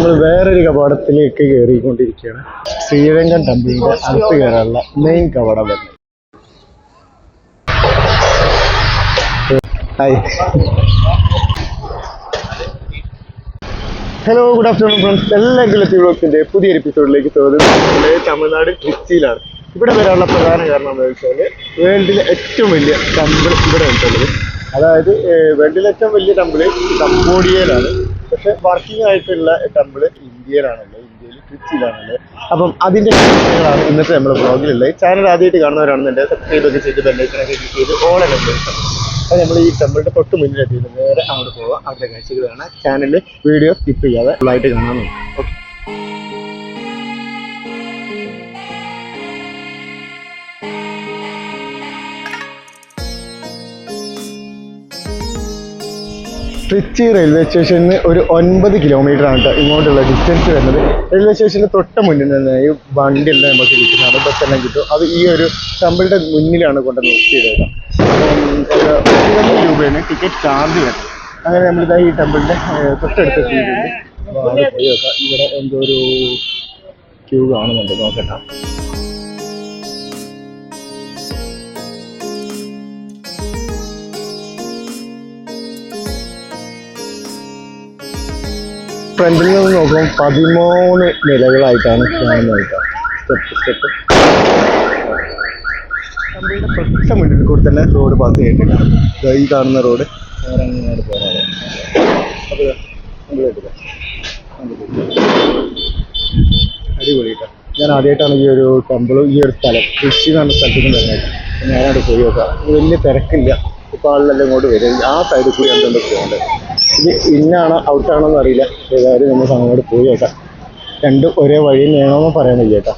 നമ്മൾ വേറൊരു കവാടത്തിലേക്ക് കയറിക്കൊണ്ടിരിക്കുകയാണ്. ശ്രീരംഗം ടെമ്പിളിന്റെ അടുത്ത് കയറാനുള്ള മെയിൻ കവാടം വരുന്നത് ഹലോ ഗുഡ് ആഫ്റ്റർനൂൺ ഫ്രണ്ട്സ് എല്ലാ ഗുലത്തി ബ്ലോഗ്സിന്റെ പുതിയ എപ്പിസോഡിലേക്ക് സ്വാഗതം. തമിഴ്നാട് ട്രിച്ചിയിലാണ് ഇവിടെ വരാനുള്ള പ്രധാന കാരണം എന്താ വെച്ചാൽ വേൾഡിലെ ഏറ്റവും വലിയ ടെമ്പിൾ ഇവിടെ ഉണ്ടുള്ളത് അതായത് വേൾഡിലെ ഏറ്റവും വലിയ ടെമ്പിൾ കംബോഡിയയിലാണ്. പക്ഷെ വർക്കിംഗ് ആയിട്ടുള്ള ടെമ്പിൾ ഇന്ത്യയിലാണുള്ളത് ഇന്ത്യയിൽ ട്രിച്ചിയിലാണുള്ളത് അപ്പം അതിന്റെ കാര്യങ്ങളാണ് ഇന്നത്തെ നമ്മുടെ ബ്ലോഗിലുള്ളത് ചാനൽ ആദ്യമായിട്ട് കാണുന്നവരാണെന്നുണ്ടെങ്കിൽ സബ്സ്ക്രൈബ് ഒക്കെ ചെയ്ത് ബെല്ലൈക്കനൊക്കെ ക്ലിക്ക് ചെയ്ത് ഓൺ എല്ലാം അത് നമ്മൾ ഈ ടെമ്പിളിന്റെ തൊട്ട് മുന്നിലെത്തിയത് നേരെ അങ്ങോട്ട് പോവാം. അവിടുത്തെ കാഴ്ചകൾ കാണാം ചാനലിൽ വീഡിയോ സ്കിപ്പ് ചെയ്യാതെ ഫുള്ളായിട്ട് കാണാൻ നോക്കാം. ഓക്കെ ട്രിച്ചി റെയിൽവേ സ്റ്റേഷനിൽ നിന്ന് ഒരു ഒൻപത് കിലോമീറ്റർ ആണ് കേട്ടോ ഇങ്ങോട്ടുള്ള ഡിസ്റ്റൻസ് വരുന്നത്. റെയിൽവേ സ്റ്റേഷന്റെ തൊട്ട മുന്നിൽ നിന്ന് ഈ വണ്ടി എല്ലാം നമുക്ക് കിട്ടുന്നതാണ് ബസ്സെല്ലാം കിട്ടും. അത് ഈ ഒരു ടെമ്പിളിന്റെ മുന്നിലാണ് കൊണ്ട് നിർത്തിയത് ഇരുപത് രൂപയാണ് ടിക്കറ്റ് ചാർജ് വരുന്നത്. അങ്ങനെ നമ്മളിതാ ഈ ടെമ്പിളിന്റെ ഏഹ്, തൊട്ടടുത്ത് എത്തിയിട്ടുണ്ട്. അപ്പോൾ അവിടെ പോയി നോക്കാം. ഇവിടെ എന്തോ ഒരു ക്യൂ കാണുന്നുണ്ട്. നോക്കട്ടെ. ഫ്രണ്ടിൽ നിന്ന് നോക്കുമ്പോൾ പതിമൂന്ന് നിലകളായിട്ടാണ് കാണുന്നത് സ്റ്റെപ്പ് മുന്നിൽ കൂടി തന്നെ റോഡ് പാസ് ചെയ്തിട്ടുണ്ട്. ഈ കാണുന്ന റോഡ്. നേരെ അങ്ങോട്ട് പോകാനാണ് അപ്പോൾ ഞാൻ ആദ്യമായിട്ടാണ് ഈ ഒരു ടെമ്പിളും ഈ ഒരു സ്ഥലം കൃഷി എന്ന് പറഞ്ഞ സ്ഥലത്തേക്ക് വരുന്നത്. ഞാനവിടെ പോയി നോക്കാം. വലിയ തിരക്കില്ല. ഇപ്പോൾ ആളിലെല്ലാം ഇങ്ങോട്ട് വരും. ആ സൈഡിൽ കൂടി എന്തുകൊണ്ട് പോകേണ്ടത് ഇത് ഇന്നാണോ ഔട്ടാണോ എന്ന് അറിയില്ല. ഏതായാലും നമ്മൾ അങ്ങോട്ട് പോയി നോക്കാം രണ്ടും ഒരേ വഴി വേണമെന്ന് പറയാനില്ല ചേട്ടാ കേട്ടോ.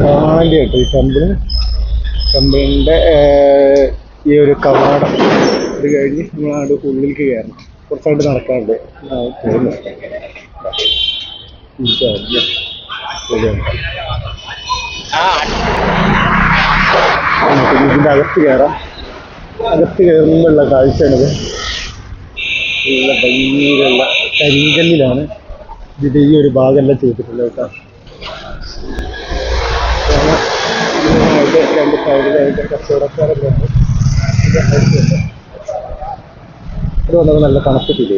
കാണാൻ കേട്ടോ ഈ ടെമ്പിൾ ടെമ്പിളിന്റെ ഈ ഒരു കവാടം. ഇത് കഴിഞ്ഞ് നമ്മൾ അവിടെ ഉള്ളിലേക്ക് കയറണം. കുറച്ചായിട്ട് നടക്കാറുണ്ട് ഇതിന്റെ അകത്ത് കയറാം. അകത്ത് കയറുമ്പോഴുള്ള കാഴ്ചയാണിത്. നല്ല ഭംഗിയിലുള്ള കരിങ്കല്ലിലാണ് ഇതിന്റെ ഈ ഒരു ഭാഗമെല്ലാം ചെയ്തിട്ടുള്ളത് കേട്ടോ. രണ്ട് സൈഡിലായിട്ട് കച്ചവടക്കാരൊക്കെ ഉണ്ട് ഇത് വന്നപ്പോൾ നല്ല തണുപ്പ് ഫീൽ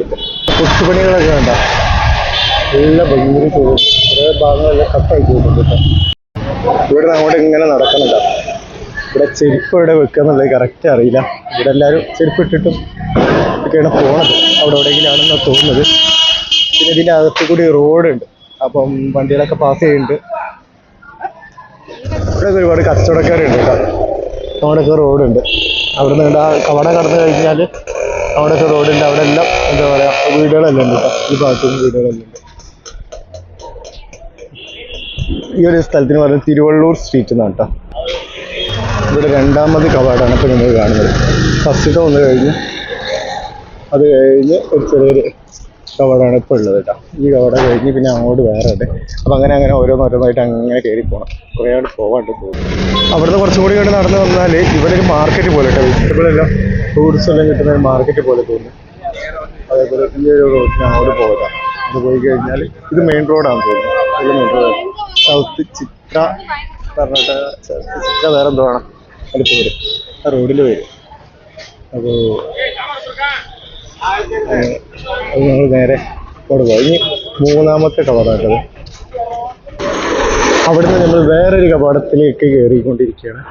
കൊച്ചുപണികളൊക്കെ വേണ്ട നല്ല ഭംഗിയിൽ ചെയ്തു കുറേ ഭാഗങ്ങളെല്ലാം കട്ടായി ചെയ്തിട്ടുണ്ട് കേട്ടോ ഇവിടെ അങ്ങോട്ട് ഇങ്ങനെ നടക്കുന്നുണ്ടോ. ഇവിടെ ചെരുപ്പ് ഇവിടെ വെക്കുക എന്നുള്ളത് കറക്റ്റ് അറിയില്ല. ഇവിടെ എല്ലാവരും ചെരുപ്പ് ഇട്ടിട്ടും ഒക്കെയാണ് പോണത്. അവിടെ എവിടെയെങ്കിലാണെന്നാണ് തോന്നുന്നത്. പിന്നെ ഇതിന്റെ അകത്ത് കൂടി റോഡുണ്ട്. അപ്പം വണ്ടികളൊക്കെ പാസ് ചെയ്യുന്നുണ്ട് ഇവിടെ ഒരുപാട് കച്ചവടക്കാരുണ്ട് കേട്ടോ. അവിടെയൊക്കെ റോഡുണ്ട്. അവിടെ നിന്ന് ആ കവട കടന്നു കഴിഞ്ഞാൽ അവിടെയൊക്കെ റോഡുണ്ട്. അവിടെ എല്ലാം എന്താ പറയുക വീടുകളെല്ലാം ഉണ്ട് കേട്ടോ. ഈ ഭാഗത്തുനിന്ന് വീടുകളെല്ലാം ഉണ്ട്. ഈ ഒരു സ്ഥലത്തിന് പറയുന്നത് തിരുവള്ളൂർ സ്ട്രീറ്റ് എന്നാണ് കേട്ടോ. ഇവിടെ രണ്ടാമത് കവാടാണ് ഇപ്പോൾ നിങ്ങൾ കാണുന്നത്. ഫസ്റ്റത്തെ ഒന്ന് കഴിഞ്ഞ്. അത് കഴിഞ്ഞ് ഒരു ചെറിയൊരു കവാടാണ് ഇപ്പോൾ ഉള്ളത് കേട്ടോ. ഈ കവാട കഴിഞ്ഞ് പിന്നെ അങ്ങോട്ട് വേറെ ഉണ്ട് അപ്പം അങ്ങനെ അങ്ങനെ ഓരോന്നോരോന്നായിട്ട് അങ്ങനെ കയറി പോകണം കുറേ അവിടെ പോകാണ്ട് പോകും. അവിടുന്ന് കുറച്ചും കൂടി ഇങ്ങോട്ട് നടന്നു വന്നാൽ ഇവിടെ ഒരു മാർക്കറ്റ് പോലെ കേട്ടോ. വെജിറ്റബിൾ എല്ലാം ഫ്രൂട്ട്സ് എല്ലാം കിട്ടുന്ന ഒരു മാർക്കറ്റ് പോലെ തോന്നുന്നു അതേപോലെ ഈ ഒരു റോഡിന് അങ്ങോട്ട് പോകാം. അത് പോയി കഴിഞ്ഞാൽ ഇത് മെയിൻ റോഡാണ് തോന്നുന്നത് main road south Chitra south Chitra വേറെ എന്തോ ആണ്. അതിന്റെ പേര്. ആ റോഡിന്റെ പേര് അപ്പോൾ നമ്മൾ നേരെ കൊടുക്കുക ഇനി മൂന്നാമത്തെ കവാടാട്ടത് അവിടുന്ന് നമ്മൾ വേറൊരു കവാടത്തിലേക്ക് കയറിക്കൊണ്ടിരിക്കുകയാണ്.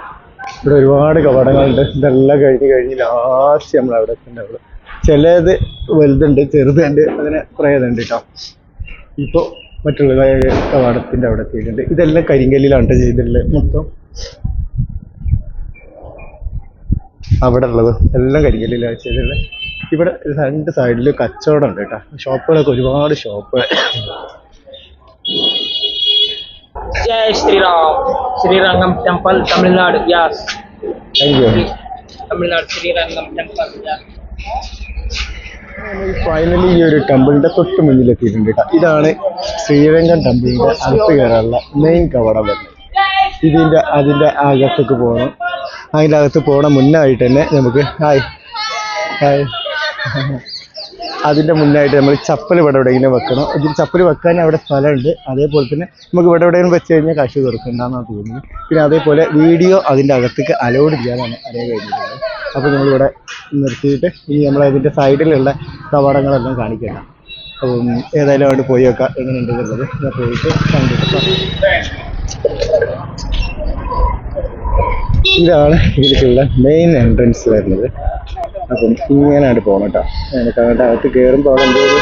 ഇവിടെ ഒരുപാട് കവാടങ്ങളുണ്ട്. ഇതെല്ലാം കഴിഞ്ഞ് കഴിഞ്ഞ് ലാസ്റ്റ് നമ്മൾ അവിടെ തന്നെ ഉള്ളു. ചിലത് വലുതുണ്ട് ചെറുതുണ്ട് അങ്ങനെ കുറേ കേട്ടോ. ഇപ്പോൾ മറ്റുള്ള കവാടത്തിന്റെ അവിടെ എത്തിയിട്ടുണ്ട് ഇതെല്ലാം കരിങ്കല്ലിലാണ് ട്ടോ ചെയ്തിട്ടുള്ളത് മൊത്തം. അവിടെ ഉള്ളത് എല്ലാം കരിങ്കല്ലിലാണ് ചെയ്തിട്ടുള്ളത്. ഇവിടെ രണ്ട് സൈഡിൽ കച്ചവടം ഉണ്ട് കേട്ടോ. ഷോപ്പുകളൊക്കെ ഒരുപാട് ഷോപ്പ്. ജയ് Sriram. Srirangam temple Tamil Nadu യാസ് Tamil Nadu Srirangam temple finally ഈ ഒരു ടെമ്പിളിന്റെ തൊട്ട് മുന്നിൽ എത്തിയിട്ടുണ്ട് കേട്ടോ. ഇതാണ് ശ്രീരംഗം ടെമ്പിളിന്റെ അടുത്ത് കയറാനുള്ള മെയിൻ കവടം വരുന്നത് ഇതിന്റെ അതിന്റെ അകത്തേക്ക് പോകണം അതിന്റെ അകത്ത് പോകണ മുന്നായിട്ട് തന്നെ നമുക്ക് ഹായ് ഹായ് അതിന്റെ മുന്നായിട്ട് നമ്മൾ ചപ്പൽ ഇവിടെ എവിടെയെങ്കിലും വെക്കണം. ഇതിൽ ചപ്പൽ വെക്കാൻ അവിടെ സ്ഥലമുണ്ട്. അതേപോലെ തന്നെ നമുക്ക് ഇവിടെ എവിടെയെങ്കിലും വെച്ച് കഴിഞ്ഞാൽ കാശ് തീർക്കണ്ടെന്നാണ് തോന്നുന്നത്. പിന്നെ അതേപോലെ വീഡിയോ അതിന്റെ അകത്തേക്ക് അലോഡ് ചെയ്യാനാണ് അറിയാൻ കഴിഞ്ഞിട്ടുള്ളത് അപ്പോൾ നമ്മളിവിടെ നിർത്തിയിട്ട് ഇനി നമ്മൾ അതിന്റെ സൈഡിലുള്ള കവാടങ്ങളെല്ലാം കാണിക്കണം അപ്പം ഏതായാലും അവിടെ പോയി നോക്കാം എങ്ങനെയുണ്ട് എന്നുള്ളത് ഞാൻ പോയിട്ട് കണ്ടിട്ട് ഇതാണ് ഇതിലേക്കുള്ള മെയിൻ എൻട്രൻസ് വരുന്നത്. അപ്പം ഇങ്ങനെയാണ് പോകണം കേട്ടോ. അങ്ങോട്ട് അകത്ത് കയറുമ്പോൾ അവിടെ ഒരു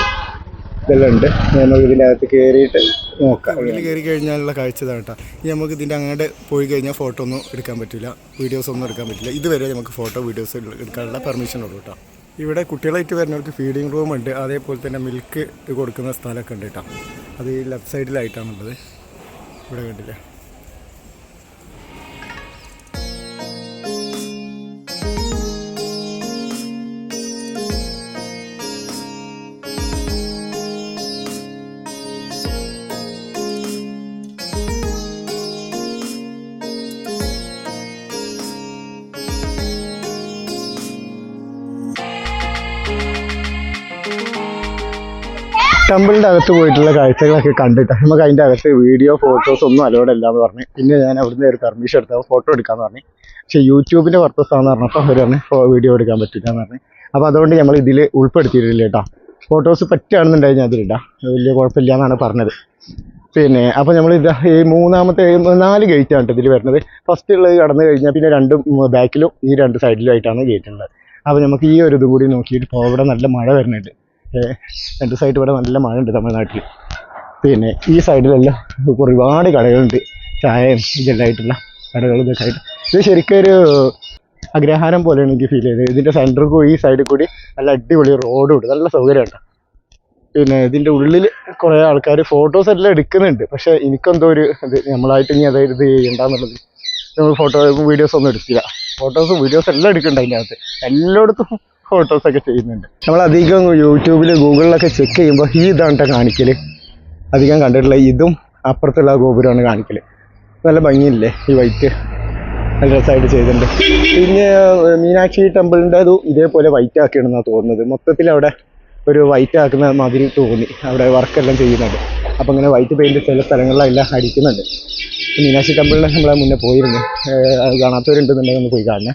ഇതെല്ലാം ഉണ്ട് നമുക്ക് ഇതിന്റെ അകത്ത് കയറിയിട്ട് നോക്കാം. ഉള്ളിൽ കയറി കഴിഞ്ഞാലുള്ള കാഴ്ച ഇതാണ് കേട്ടോ. ഇനി നമുക്ക് ഇതിന്റെ അങ്ങോട്ട് പോയി കഴിഞ്ഞാൽ ഫോട്ടോ ഒന്നും എടുക്കാൻ പറ്റില്ല. വീഡിയോസ് ഒന്നും എടുക്കാൻ പറ്റില്ല. ഇതുവരെ നമുക്ക് ഫോട്ടോ വീഡിയോസ് എടുക്കാനുള്ള പെർമിഷൻ ഉള്ളൂ കേട്ടോ. ഇവിടെ കുട്ടികളായിട്ട് വരുന്നവർക്ക് ഫീഡിങ് റൂം ഉണ്ട്. അതേപോലെ തന്നെ മിൽക്ക് കൊടുക്കുന്ന സ്ഥലമൊക്കെ ഉണ്ട് കേട്ടോ. അത് ഈ ലെഫ്റ്റ് സൈഡിലായിട്ടാണുള്ളത് ഇവിടെ കണ്ടില്ലേ? ടെമ്പിളിന്റെ അകത്ത് പോയിട്ടുള്ള കാഴ്ചകളൊക്കെ കണ്ടിട്ട് നമുക്ക് അതിന്റെ അകത്ത് വീഡിയോ ഫോട്ടോസ് ഒന്നും അലോഡ് അല്ല എന്ന് പറഞ്ഞു. പിന്നെ ഞാൻ അവിടുന്ന് ഒരു പെർമിഷൻ എടുത്ത ഫോട്ടോ എടുക്കാമെന്ന് പറഞ്ഞു. പക്ഷേ യൂട്യൂബിന്റെ പർപ്പസ് ആണെന്ന് പറഞ്ഞപ്പോൾ അവർ പറഞ്ഞു വീഡിയോ എടുക്കാൻ പറ്റില്ല എന്ന് പറഞ്ഞു. അപ്പോൾ അതുകൊണ്ട് നമ്മൾ ഇതിൽ ഉൾപ്പെടുത്തിയിട്ടില്ല കേട്ടോ. ഫോട്ടോസ് പറ്റുകയാണെന്നുണ്ടെങ്കിൽ ഞാൻ അതിലിടാം. വലിയ കുഴപ്പമില്ല എന്നാണ് പറഞ്ഞത്. പിന്നെ അപ്പോൾ നമ്മൾ ഇത് ഈ മൂന്നാമത്തെ നാല് ഗേറ്റാണ് ഇതിൽ വരുന്നത്. ഫസ്റ്റ് ഉള്ളത് കടന്നു കഴിഞ്ഞാൽ പിന്നെ രണ്ടും ബാക്കിലും ഈ രണ്ട് സൈഡിലുമായിട്ടാണ് ഗേറ്റ് ഉള്ളത്. അപ്പോൾ നമുക്ക് ഈ ഒരു ഇതും കൂടി നോക്കിയിട്ട് ഇപ്പോൾ ഇവിടെ നല്ല മഴ വരുന്നുണ്ട്. രണ്ട് സൈഡ് ഇവിടെ നല്ല മഴ ഉണ്ട് തമിഴ്നാട്ടിൽ പിന്നെ ഈ സൈഡിലെല്ലാം ഒരുപാട് കടകളുണ്ട്. ചായയും ഇതെല്ലാമായിട്ടുള്ള കടകളും ഇതൊക്കെ ആയിട്ട്. ഇത് ശരിക്കും ഒരു അഗ്രഹാരം പോലെയാണ് എനിക്ക് ഫീൽ ചെയ്തത്. ഇതിന്റെ സെന്ററിൽ കൂടി ഈ സൈഡിൽ കൂടി നല്ല അടിപൊളി റോഡും ഉണ്ട്. നല്ല സൗകര്യമുണ്ട്. പിന്നെ ഇതിന്റെ ഉള്ളിൽ കുറേ ആൾക്കാർ ഫോട്ടോസ് എല്ലാം എടുക്കുന്നുണ്ട്. പക്ഷേ എനിക്കെന്തോ ഒരു ഇത് നമ്മളായിട്ട് ഇനി അതായത് ഇത് ചെയ്യണ്ടെന്നുള്ളത് നമ്മൾ ഫോട്ടോ വീഡിയോസ് ഒന്നും എടുത്തില്ല. ഫോട്ടോസും വീഡിയോസ് എല്ലാം എടുക്കുന്നുണ്ട് അതിന്റെ അകത്ത് എല്ലായിടത്തും ഫോട്ടോസൊക്കെ ചെയ്യുന്നുണ്ട്. നമ്മൾ അധികം യൂട്യൂബിൽ ഗൂഗിളിലൊക്കെ ചെക്ക് ചെയ്യുമ്പോൾ ഈ ഇതാണ് കാണിക്കൽ അധികം കണ്ടിട്ടുള്ള ഇതും അപ്പുറത്തുള്ള ഗോപുരമാണ് കാണിക്കൽ നല്ല ഭംഗിയില്ലേ ഈ വൈറ്റ് നല്ല രസമായിട്ട് ചെയ്തിട്ടുണ്ട്. പിന്നെ മീനാക്ഷി ടെമ്പിളിന്റെ അതും ഇതേപോലെ വൈറ്റ് ആക്കിയാണെന്നാണ് തോന്നുന്നത്. മൊത്തത്തിൽ അവിടെ ഒരു വൈറ്റ് ആക്കുന്ന മാതിരി തോന്നി. അവിടെ വർക്കെല്ലാം ചെയ്യുന്നുണ്ട്. അപ്പോൾ അങ്ങനെ വൈറ്റ് പെയിന്റ് ചില സ്ഥലങ്ങളിലെല്ലാം അടിക്കുന്നുണ്ട്. മീനാക്ഷി ടെമ്പിളിൽ നമ്മളെ മുന്നേ പോയിരുന്നു. കാണാത്തവരുണ്ടെന്നുണ്ടെങ്കിൽ ഒന്ന് പോയി കാണണേ.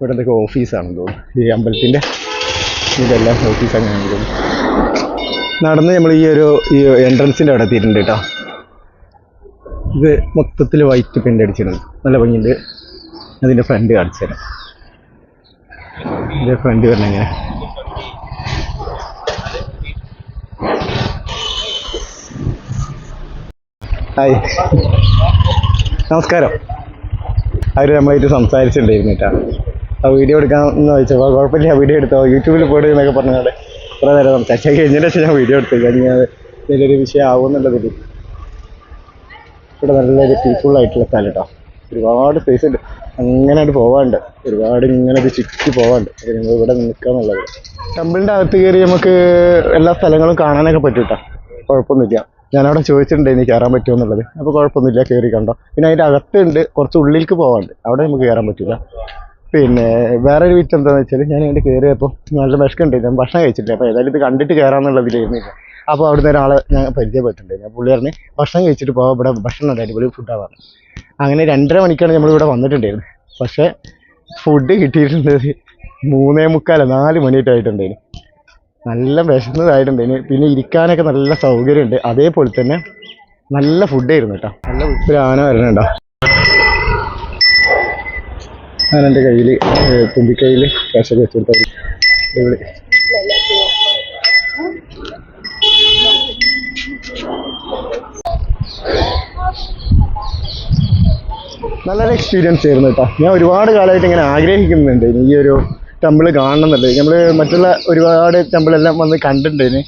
ഇവിടെ എന്തൊക്കെ ഓഫീസാണെന്ന് തോന്നുന്നു. ഈ അമ്പലത്തിന്റെ ഇതെല്ലാം ഓഫീസ് അങ്ങനെയാണ് തോന്നുന്നു നടന്ന് നമ്മൾ ഈ ഒരു ഈ എൻട്രൻസിന്റെ അവിടെ എത്തിയിട്ടുണ്ട് കേട്ടോ. ഇത് മൊത്തത്തിൽ വൈറ്റ് പെയിന്റ് അടിച്ചിട്ടുണ്ട് നല്ല ഭംഗിയുണ്ട്. അതിന്റെ ഫ്രണ്ട് കാണിച്ചു തരാം. ഇതിന്റെ ഫ്രണ്ട് വരണം ഇങ്ങനെ. ഹായ് നമസ്കാരം. അവർ നമ്മളായിട്ട് സംസാരിച്ചിട്ടുണ്ടായിരുന്നു കേട്ടോ. വീഡിയോ എടുക്കാമെന്ന് ചോദിച്ചപ്പോൾ കുഴപ്പമില്ല വീഡിയോ എടുത്തോ യൂട്യൂബിൽ പോയിട്ട് എന്നൊക്കെ പറഞ്ഞാൽ കുറേ നേരം സംസാരിച്ചു. കഴിഞ്ഞതിന് ശേഷം ഞാൻ വീഡിയോ എടുത്തു. കഴിഞ്ഞാൽ അത് വിഷയം വിഷയം ആവുമെന്നുള്ളതിൽ ഇവിടെ നല്ലൊരു പീസ്ഫുൾ ആയിട്ടുള്ള സ്ഥലം കേട്ടോ ഒരുപാട് സ്പേസ് ഉണ്ട്. അങ്ങനെ പോവാണ്ട്. ഒരുപാട് ഇങ്ങനെ ഒരു ചുറ്റി പോവാണ്ട്. അപ്പോൾ നിങ്ങൾ ഇവിടെ നിൽക്കാന്നുള്ളത് ടെമ്പിളിന്റെ അകത്ത് കയറി നമുക്ക് എല്ലാ സ്ഥലങ്ങളും കാണാനൊക്കെ പറ്റും കേട്ടോ കുഴപ്പമൊന്നുമില്ല. ഞാനവിടെ ചോദിച്ചിട്ടുണ്ട് എനിക്ക് കയറാൻ പറ്റുമോ എന്നുള്ളത്. അപ്പോൾ കുഴപ്പമൊന്നുമില്ല കയറി കണ്ടോ. പിന്നെ അതിന്റെ അകത്തുണ്ട് കുറച്ച് ഉള്ളിലേക്ക് പോവാണ്ട്. അവിടെ നമുക്ക് കയറാൻ പറ്റില്ല പിന്നെ വേറെ ഒരു വിറ്റ് എന്താണെന്ന് വെച്ചാൽ ഞാൻ ഇവിടെ കയറിയപ്പോൾ നല്ല ഞാൻ ഭക്ഷണം കഴിച്ചിട്ടില്ല. അപ്പോൾ ഏതായാലും ഇത് കണ്ടിട്ട് കയറാമെന്നുള്ളതിലായിരുന്നില്ല അപ്പോൾ അവിടുന്ന് ഒരാളെ ഞാൻ പരിചയപ്പെട്ടിട്ടുണ്ട്. പുള്ളി പറഞ്ഞ് ഭക്ഷണം കഴിച്ചിട്ട് പോകാം ഇവിടെ ഭക്ഷണം ഉണ്ട് അടിപൊളി പറഞ്ഞു അങ്ങനെ രണ്ടര മണിക്കാണ് നമ്മളിവിടെ വന്നിട്ടുണ്ടായിരുന്നു പക്ഷേ ഫുഡ് കിട്ടിയിട്ടുണ്ടത് മൂന്നേ മുക്കാല നാല് മണിയായിട്ടായിട്ടുണ്ടായിരുന്നു നല്ല വിശന്നതായിട്ടുണ്ടായിരുന്നു. പിന്നെ ഇരിക്കാനൊക്കെ നല്ല സൗകര്യമുണ്ട്. അതേപോലെ തന്നെ നല്ല ഫുഡായിരുന്നു കേട്ടോ. നല്ല ഉപ്പിലാന വരണുണ്ടോ ഞാൻ എന്റെ കയ്യിൽ തുമ്പിക്കൈയിൽ കാശൊക്കെ ഒക്കെ അടിപൊളി. നല്ലൊരു എക്സ്പീരിയൻസ് ആയിരുന്നു കേട്ടോ. ഞാൻ ഒരുപാട് കാലമായിട്ട് ഇങ്ങനെ ആഗ്രഹിക്കുന്നുണ്ട്. ഈ ഒരു ടെമ്പിൾ കാണണം എന്നുള്ളത് നമ്മൾ മറ്റുള്ള ഒരുപാട് ടെമ്പിളെല്ലാം വന്ന് കണ്ടിട്ടുണ്ടായിരുന്നു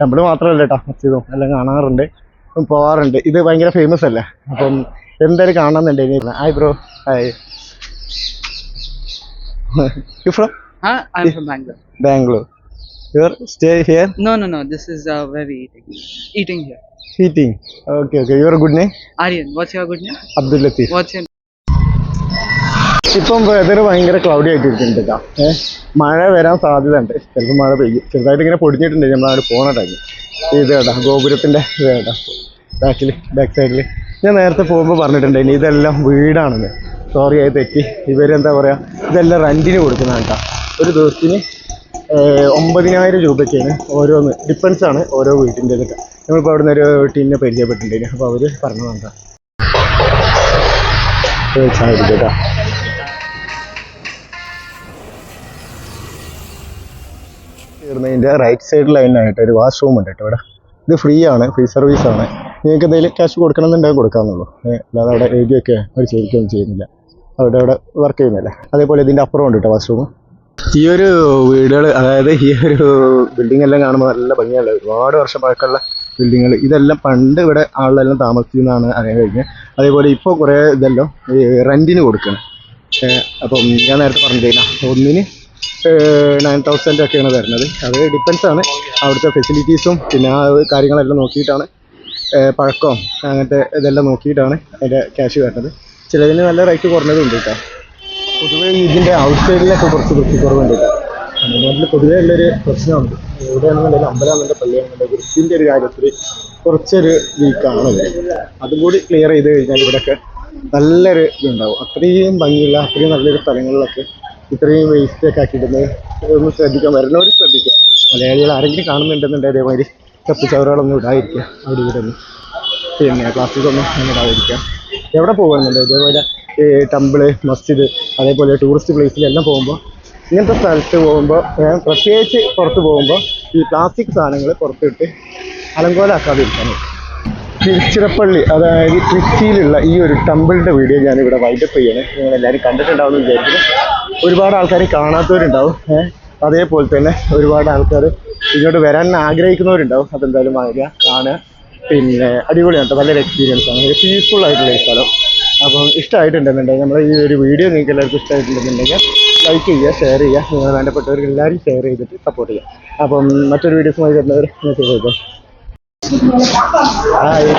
ടെമ്പിൾ മാത്രമല്ല കേട്ടോ മസ്ജിദും എല്ലാം കാണാറുണ്ട്. പോവാറുണ്ട്. ഇത് ഭയങ്കര ഫേമസ് അല്ലേ? അപ്പം എന്തായാലും ഇനി. Hi bro hi you from Huh? I'm from Bangalore. Bangalore your stay here No, no, no. This is uh, where we eating. Eating here. Eating okay okay your good name Aryan, what's your good name? Abdul Latheef What's your ഇപ്പം weather ഭയങ്കര cloudy ആയിട്ടിരിക്കുന്നുണ്ട് കേട്ടോ ഏഹ് മഴ വരാൻ സാധ്യത ഉണ്ട് ചിലപ്പോൾ മഴ പെയ്യും. ചെറുതായിട്ട് ഇങ്ങനെ പൊടിഞ്ഞിട്ടുണ്ട്. നമ്മളവിടെ പോണ ടൈം ഇത് കേട്ടോ ഗോപുരത്തിന്റെ ഇത് കേട്ടോ ബാക്കിൽ ബാക്ക് സൈഡിൽ ഞാൻ നേരത്തെ പോകുമ്പോൾ പറഞ്ഞിട്ടുണ്ടായിനി ഇതെല്ലാം വീടാണെന്ന്. സോറി ആയി തെറ്റി. ഇവരെന്താ പറയുക ഇതെല്ലാം റെന്റിന് കൊടുക്കുന്നതാണ് കേട്ടോ ഒരു ദിവസത്തിന് ഒമ്പതിനായിരം രൂപയ്ക്കാണ് ഓരോന്ന്. ഡിപ്പെൻസ് ആണ് ഓരോ വീട്ടിന്റെ ഇതൊക്കെ നമ്മളിപ്പോൾ അവിടുന്ന് ഒരു ടീമിനെ പരിചയപ്പെട്ടിട്ടുണ്ടായിരുന്നു അപ്പോൾ അവർ പറഞ്ഞതാണ് കേട്ടോ കയറുന്നതിന്റെ റൈറ്റ് സൈഡ് ലൈനായിട്ട് ഒരു വാഷ്റൂം ഉണ്ട് കേട്ടോ ഇവിടെ. ഇത് ഫ്രീ ആണ് ഫ്രീ സർവീസ് ആണ്. നിങ്ങൾക്ക് എന്തെങ്കിലും ക്യാഷ് കൊടുക്കണമെന്നുണ്ടെങ്കിൽ കൊടുക്കാമെന്നുള്ളൂ അല്ലാതെ അവിടെ എഴുതിയൊക്കെ അവർ ചോദിക്കുകയൊന്നും ചെയ്യുന്നില്ല. അവിടെ അവിടെ വർക്ക് ചെയ്യുന്നില്ല? അതേപോലെ ഇതിന്റെ അപ്പുറം ഉണ്ട് കേട്ടോ വാഷ്റൂം ഈ ഒരു വീടുകൾ അതായത് ഈ ഒരു ബിൽഡിംഗ് എല്ലാം കാണുമ്പോൾ നല്ല ഭംഗിയുള്ള ഒരുപാട് വർഷം പഴക്കമുള്ള ബിൽഡിങ്ങുകൾ ഇതെല്ലാം പണ്ട് ഇവിടെ ആളെല്ലാം താമസിക്കുന്നതാണ് അറിയാൻ കഴിഞ്ഞത് അതേപോലെ ഇപ്പോൾ കുറേ ഇതെല്ലാം റെന്റിന് കൊടുക്കണം. അപ്പം ഞാൻ നേരത്തെ പറഞ്ഞില്ല ഒന്നിന് നയൻ തൗസൻഡ് ഒക്കെയാണ് വരുന്നത് അത് ഡിപ്പെൻസ് ആണ്. അവിടുത്തെ ഫെസിലിറ്റീസും പിന്നെ ആ കാര്യങ്ങളെല്ലാം നോക്കിയിട്ടാണ് പഴക്കവും അങ്ങനത്തെ ഇതെല്ലാം നോക്കിയിട്ടാണ് അതിന്റെ ക്യാഷ് വരുന്നത്. ചിലതിന് നല്ല റേറ്റ് കുറഞ്ഞതും ഉണ്ട് കേട്ടോ. പൊതുവേ ഇതിന്റെ ഔട്ട് സൈഡിലൊക്കെ കുറച്ച് വൃത്തിക്കുറവുണ്ട് കേട്ടോ. തമിഴ്നാട്ടിൽ പൊതുവേ ഉള്ളൊരു പ്രശ്നമുണ്ട് എവിടെയാണെന്നുണ്ടെങ്കിലും അമ്പലമാണെന്നുണ്ടെങ്കിൽ പള്ളിയാണെന്നുണ്ടെങ്കിൽ വൃത്തിന്റെ ഒരു കാര്യത്തിൽ കുറച്ചൊരു വീക്കാണ് അതും. കൂടി ക്ലിയർ ചെയ്ത് കഴിഞ്ഞാൽ ഇവിടെയൊക്കെ നല്ലൊരു ഇതുണ്ടാവും. അത്രയും ഭംഗിയുള്ള അത്രയും നല്ലൊരു സ്ഥലങ്ങളിലൊക്കെ ഇത്രയും വേസ്റ്റ് ഒക്കെ ആക്കിയിടുന്നത് ഒന്ന് ശ്രദ്ധിക്കാൻ വരുന്നവർ ശ്രദ്ധിക്കാം. മലയാളികൾ ആരെങ്കിലും കാണുന്നുണ്ടെന്നുണ്ടെങ്കിൽ അതേമാതിരി ചപ്പുചവറുകളൊന്നും ഇടാതിരിക്കുക. അവിടെ ഇവിടെ പിന്നെ പ്ലാസ്റ്റിക് ഒന്നും ഇടാതിരിക്കുക. എവിടെ പോകുന്നുണ്ട്? ഇതേപോലെ ടെമ്പിൾ മസ്ജിദ് അതേപോലെ ടൂറിസ്റ്റ് പ്ലേസിലെല്ലാം പോകുമ്പോൾ ഇങ്ങനത്തെ സ്ഥലത്ത് പോകുമ്പോൾ പ്രത്യേകിച്ച് പുറത്ത് പോകുമ്പോൾ ഈ പ്ലാസ്റ്റിക് സാധനങ്ങൾ പുറത്തിട്ട് അലങ്കോലാക്കാതിരിക്കാൻ തിരുച്ചിറപ്പള്ളി അതായത് ട്രിച്ചിയിലുള്ള ഈ ഒരു ടെമ്പിളിന്റെ വീഡിയോ ഞാനിവിടെ വൈൻഡപ്പ് ചെയ്യണേ. നിങ്ങൾ എല്ലാവരും കണ്ടിട്ടുണ്ടാവും എന്ന് ഒരുപാട് ആൾക്കാർ കാണാത്തവരുണ്ടാവും അതേപോലെ തന്നെ ഒരുപാട് ആൾക്കാർ ഇങ്ങോട്ട് വരാൻ ആഗ്രഹിക്കുന്നവരുണ്ടാവും. അതെന്തായാലും വാങ്ങിക്കുക കാണുക. പിന്നെ അടിപൊളിയാണ് കേട്ടോ നല്ലൊരു എക്സ്പീരിയൻസ് ആണ്. പീസ്ഫുൾ ആയിട്ടുള്ള ഈ സ്ഥലം. അപ്പം ഇഷ്ടമായിട്ടുണ്ടെന്നുണ്ടെങ്കിൽ നമ്മുടെ ഈ ഒരു വീഡിയോ നിങ്ങൾക്ക് എല്ലാവർക്കും ഇഷ്ടമായിട്ടുണ്ടെന്നുണ്ടെങ്കിൽ ലൈക്ക് ചെയ്യുക ഷെയർ ചെയ്യുക. നിങ്ങൾ വേണ്ടപ്പെട്ടവർക്ക് എല്ലാവരും ഷെയർ ചെയ്തിട്ട് സപ്പോർട്ട് ചെയ്യുക. അപ്പം മറ്റൊരു വീഡിയോസുമായി വരുന്നവർ മെസ്സേജ് ചെയ്തോ ഹായ്